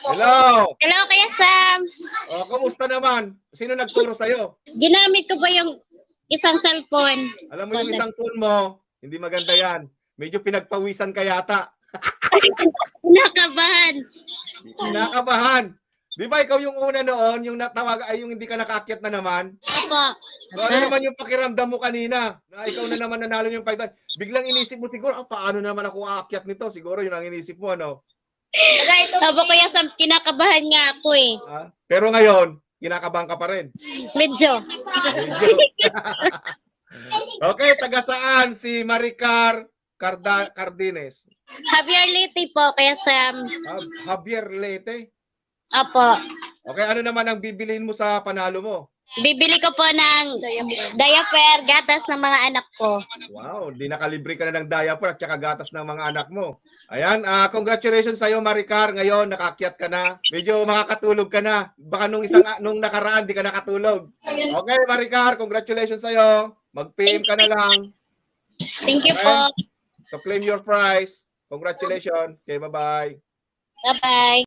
Hello! Hello, Kuya Sam. Oh, kumusta naman? Sino nagturo sa'yo? Ginamit ko ba yung isang cellphone? Alam mo yung isang phone mo, hindi maganda yan. Medyo pinagpawisan ka yata. Nakabahan. Kinakabahan. Di ba ikaw yung una noon, yung natawag ay yung hindi ka nakaakyat na naman? Opo. So, ano naman yung pakiramdam mo kanina? Na ikaw na naman nanalo yung 5,000. Biglang inisip mo siguro, ah, paano naman ako aakyat nito? Siguro yun ang inisip mo, ano? Opo, Kuya Sam, kinakabahan nga ako eh. Ah, Pero ngayon, kinakabahan ka pa rin. Medyo. Medyo. okay, taga saan si Maricar Carda Cardines? Javier Liti po, Kuya Sam. Ah, Javier Lete. Opo. Okay, ano naman ang bibiliin mo sa panalo mo? Bibili ko po ng diaper, gatas ng mga anak ko. Wow, di nakalibre ka na ng diaper at saka gatas ng mga anak mo. Ayan, ah congratulations sa iyo Maricar. Ngayon nakakyat ka na. Medyo makakatulog ka na. Baka nung isang nung nakaraan di ka nakatulog. Okay, Maricar, congratulations sa iyo. Mag-PM ka na lang. Thank you po. To claim your prize. Congratulations. Okay, bye-bye. Bye-bye.